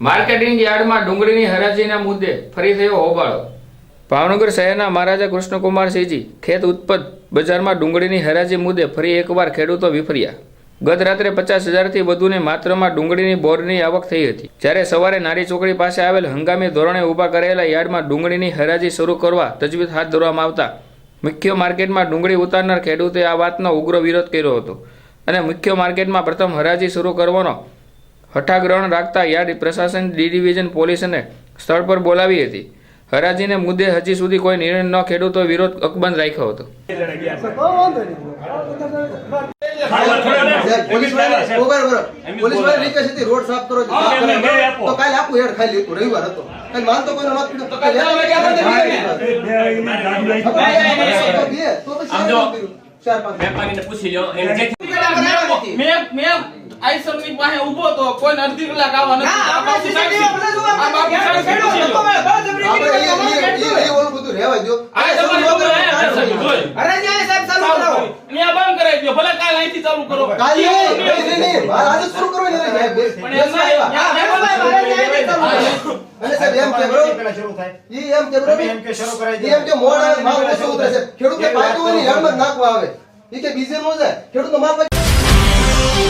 Marketing યાર્ડમાં ડુંગળીની હરાજીના મુદ્દે ફરી થયો હોબાળો. ભાવનગર શહેરના મહારાજા કૃષ્ણકુમાર સિંહજી ખેત ઉત્પન્ન બજારમાં ડુંગળીની હરાજી મુદ્દે ફરી એકવાર ખેડૂતો વિફર્યા. ગત રાત્રે પચાસ હજારથી વધુની માત્રામાં ડુંગળીની બોરની આવક થઈ હતી. જ્યારે સવારે નારી ચોકડી પાસે આવેલ હંગામી ધોરણે ઊભા કરેલા યાર્ડમાં ડુંગળીની હરાજી શરૂ કરવા તજવીજ હાથ ધરવામાં આવતા મુખ્ય માર્કેટમાં ડુંગળી ઉતારનાર ખેડૂતે આ વાતનો ઉગ્ર વિરોધ કર્યો હતો. અને મુખ્ય માર્કેટમાં પ્રથમ હરાજી શરૂ કરવાનો હઠાગ્રહણ રાખતા યાર્ડ પ્રશાસન ડી ડિવિઝન પોલીસને સ્થળ પર બોલાવી હતી હરાજીને મુદ્દે હજી સુધી કોઈ નિર્ણય ન ખેડૂતો વિરોધ અકબંધ રાખ્યો હતો પછી. વેપારીને મેં પાસે ઊભો તો કોઈ અડધી કલાક આવવા નથી આ બાપુ બાપુ ખેડૂત એ- ખેડૂત ઓલું બધું રહેવા તમારી. અરે સાહેબ ચાલુ કરાવો. બંધ કરાવી દો ભલે કાલ અહીંથી ચાલુ કરો કાલે નહીં, નહીં. આજે શરૂ કરો ને, પણ આવ્યા. અને સાહેબ એમ કે? પેલા શરૂ થાય ઈ એમ કે કે શરૂ ઈ કે મોડ આવે, ઉતરે છે. ને જ નાખવા આવે ઈ કે બીજે નો જાય પછી